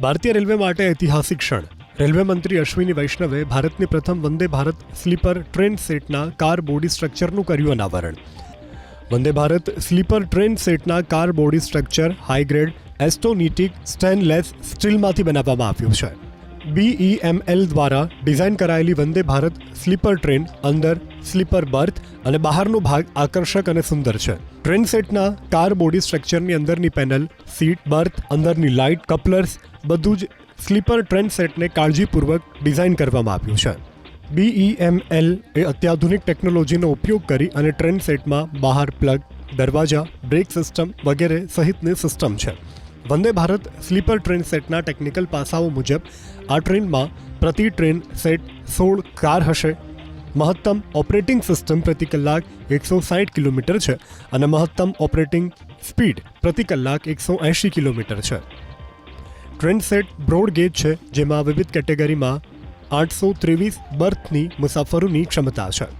ભારતીય રેલવે માટે ઐતિહાસિક ક્ષણ. રેલવે મંત્રી અશ્વિની વૈષ્ણવે ભારતની પ્રથમ વંદે ભારત સ્લીપર ટ્રેન સેટના કાર બોડી સ્ટ્રક્ચરનું કર્યું અનાવરણ. વંદે ભારત સ્લીપર ટ્રેન સેટના car body structure high grade austenitic, stainless સ્ટીલમાંથી બનાવવામાં આવ્યું છે. બીઈએમએલ દ્વારા ડિઝાઇન કરાયેલી વંદે ભારત સ્લીપર ટ્રેન અંદર સ્લીપર બર્થ અને બહારનો ભાગ આકર્ષક અને સુંદર છે. ટ્રેન સેટના કાર બોડી સ્ટ્રક્ચરની અંદરની પેનલ, સીટ બર્થ, અંદરની લાઇટ, કપલર્સ, બધું જ સ્લીપર ટ્રેન સેટને કાળજીપૂર્વક ડિઝાઇન કરવામાં આવ્યું છે. બીઈએમએલ એ અત્યાધુનિક ટેકનોલોજીનો ઉપયોગ કરી અને ટ્રેન સેટમાં બહાર પ્લગ, દરવાજા, બ્રેક સિસ્ટમ વગેરે સહિતની સિસ્ટમ છે. વંદે ભારત સ્લીપર ટ્રેન સેટના ટેકનિકલ પાસાઓ મુજબ આ ટ્રેનમાં પ્રતિ ટ્રેન સેટ સોળ કાર હશે. મહત્તમ ઓપરેટિંગ સિસ્ટમ પ્રતિ કલાક એકસો સાઠ કિલોમીટર છે અને મહત્તમ ઓપરેટિંગ સ્પીડ પ્રતિ કલાક એકસો એંશી કિલોમીટર છે. ટ્રેન સેટ બ્રોડ ગેજ છે જેમાં વિવિધ કેટેગરીમાં આઠસો ત્રેવીસ બર્થની મુસાફરોની ક્ષમતા છે.